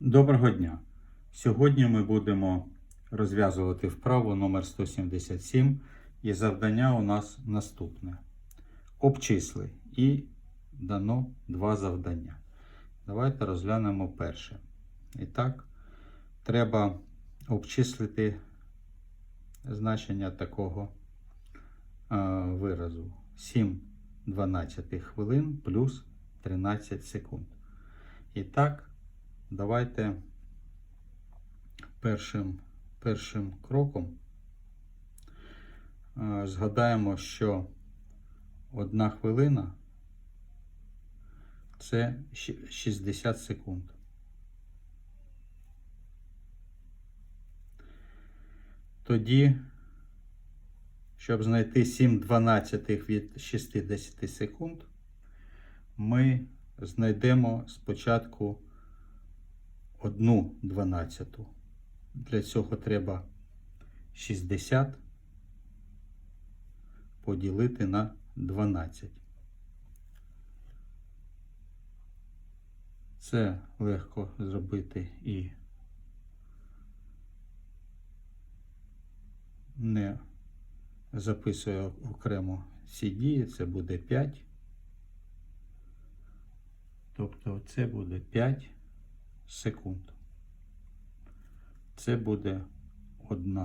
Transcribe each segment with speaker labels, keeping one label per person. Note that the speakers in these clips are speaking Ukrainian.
Speaker 1: Доброго дня! Сьогодні ми будемо розв'язувати вправу номер 177 і завдання у нас наступне. Обчисли і дано два завдання. Давайте розглянемо перше. І так, треба обчислити значення такого е, виразу 7 12 хвилин плюс 13 секунд. І так, давайте першим, першим кроком згадаємо, що одна хвилина це щ- 60 секунд. Тоді, щоб знайти 7 дванадцятих від 60 секунд, ми знайдемо спочатку одну дванадцяту. Для цього треба 60 поділити на 12. Це легко зробити і не записую окремо ці дії, це буде 5. Тобто це буде 5 секунд. Це буде 1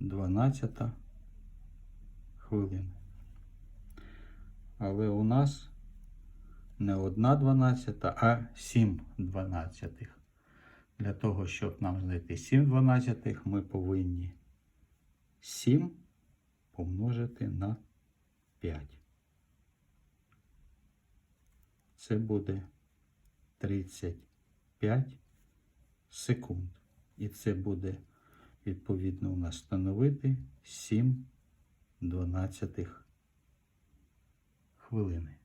Speaker 1: 12 хвилина. Але у нас не 1 12, а 7 дванадцятих. Для того, щоб нам знайти 7 дванадцятих, ми повинні 7 помножити на 5. Це буде 35 секунд. І це буде відповідно у нас становити 7 дванадцятих хвилини.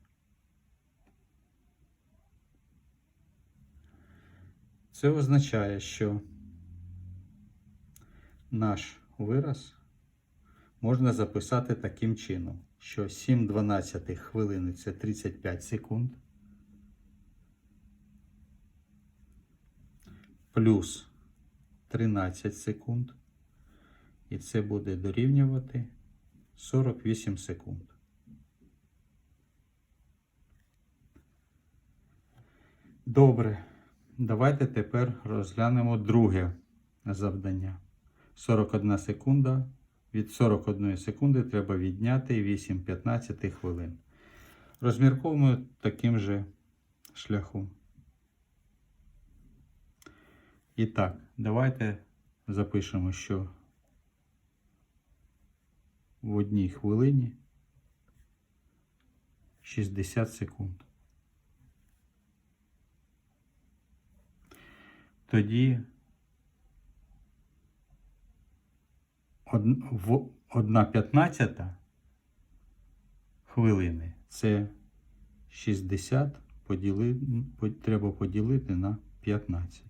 Speaker 1: Це означає, що наш вираз можна записати таким чином, що 7 дванадцятих хвилини це 35 секунд. Плюс 13 секунд. І це буде дорівнювати 48 секунд. Добре. Давайте тепер розглянемо друге завдання. 41 секунда. Від 41 секунди треба відняти 8 15 хвилин. Розмірковуємо таким же шляхом. І так, давайте запишемо, що в одній хвилині 60 секунд. Тоді од- в 1 п'ятнадцята хвилини це 60 поділи, треба поділити на 15.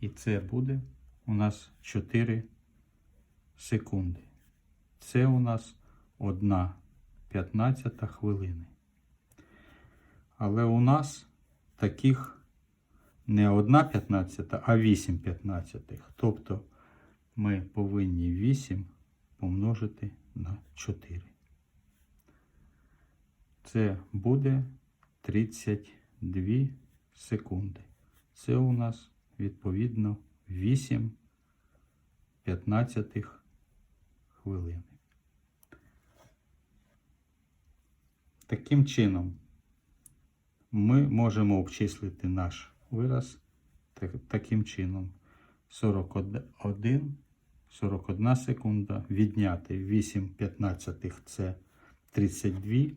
Speaker 1: І це буде у нас 4 секунди. Це у нас 1 п'ятнадцята хвилини. Але у нас таких не 1 п'ятнадцята, а 8 п'ятнадцятих. Тобто ми повинні 8 помножити на 4. Це буде 32 секунди. Це у нас відповідно 8 15 хвилини. Таким чином, ми можемо обчислити наш вираз так- таким чином. 41, 41 секунда, відняти 8 15 це 32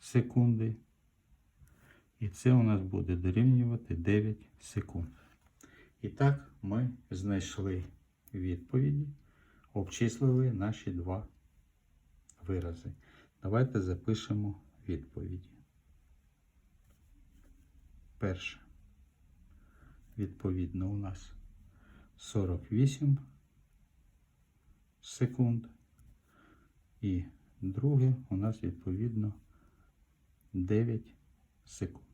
Speaker 1: секунди. І це у нас буде дорівнювати 9 секунд. І так ми знайшли відповіді, обчислили наші два вирази. Давайте запишемо відповіді. Перше. Відповідно, у нас 48 секунд. І друге у нас відповідно 9 секунд.